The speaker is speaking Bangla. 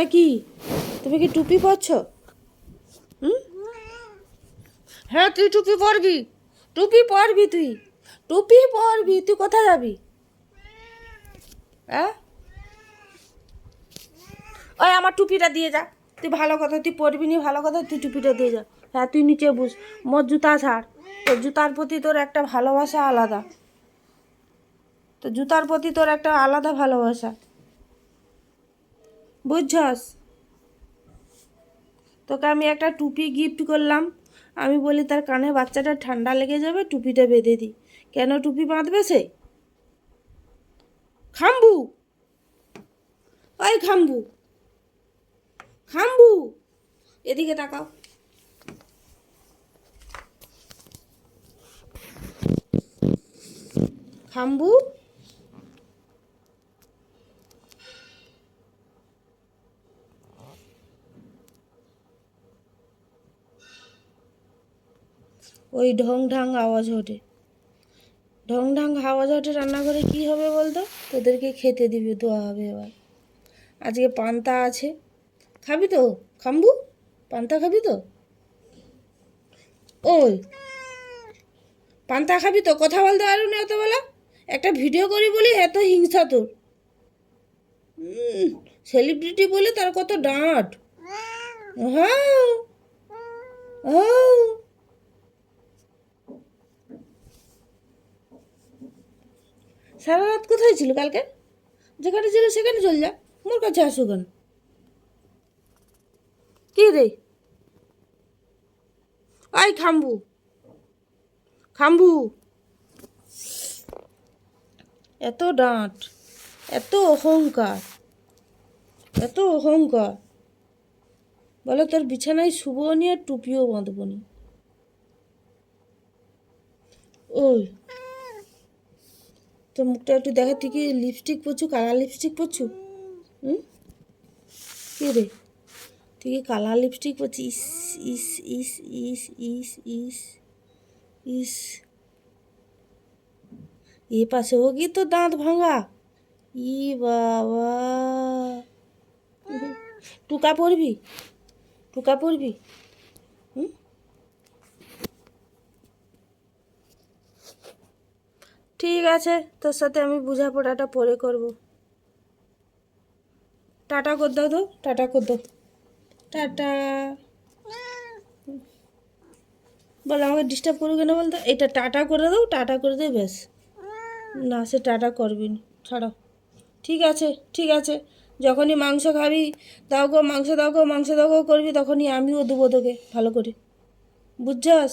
ওটা কি? তুমি কি টুপি পরছ? হ্যাঁ তুই টুপি পরবি। টুপি পরবি তুই। টুপি পরবি, তুই কোথায় যাবি? ওই আমার টুপিটা দিয়ে যা। তুই ভালো কথা, তুই পরবি নি, ভালো কথা, তুই টুপিটা দিয়ে যা। হ্যাঁ তুই নিচে বুঝ মোর জুতা ছাড়। তোর জুতার প্রতি তোর একটা ভালোবাসা আলাদা। তো জুতার প্রতি তোর একটা আলাদা ভালোবাসা। বুঝছস? তোকে আমি একটা টুপি গিফট করলাম। আমি বলি, তার কানে বাচ্চাটা ঠান্ডা লেগে যাবে, টুপিটা বেঁধে দিই কেন টুপি বাঁধবে সে? খাম্বু! ওই খাম্বু! খাম্বু! এদিকে তাকাও। খাম্বু? ওই ঢং ঢাং আওয়াজ ওঠে। ঢং ঢাং আওয়াজ ওঠে রান্নাঘরে কী হবে বলতো? তোদেরকে খেতে দিবে দেওয়া হবে এবার। আজকে পান্তা আছে। খাবি তো? খাম্বু? পান্তা খাবি তো? ওই। পান্তা খাবি তো? কথা বলতে পারো না এত বেলা একটা ভিডিও করি বলি, এত হিংসা তোর। সেলিব্রিটি বলে তার কত ডাঁট। হ্যাঁ হ্যাঁ সারা রাত কোথায় ছিল কালকে? যেখানে ছিল সেখানে চল যা, মোর কাছে আসো কেন? কি রে? আই খাম্বু। খাম্বু। এত ডাঁট, এত অহংকার এত অহংকার। বলে তোর বিছানায় শুবও নি আর টুপিও বাঁধবো নি? ওই। তোর মুখটা একটু দেখা, তুই কি লিপস্টিক পরছু কালার লিপস্টিক পরছু? হুম? কি রে? তুই কি কালার লিপস্টিক পরছিস? ইস ইস ইস ইস ইস ইস এ পাশে হোগি তো দাঁত ভাঙা? ই বাবা। টুকা পরবি? টুকা পরবি? ঠিক আছে, তোর সাথে আমি বোঝাপড়াটা পরে করব। টাটা কর দাও তো, টাটা কর দাও। টাটা। বল, আমাকে ডিস্টার্ব করবে কেন বলতো? এটা টাটা করে দাও, টাটা করে দে, ব্যাস। না, সে টাটা করবি না। ছাড়াও ঠিক আছে ঠিক আছে। যখনই মাংস খাবি, দাও গো, মাংস দাও গো, মাংস দাও গো করবি, তখনই আমিও দেবো তোকে, ভালো করে। বুঝছস?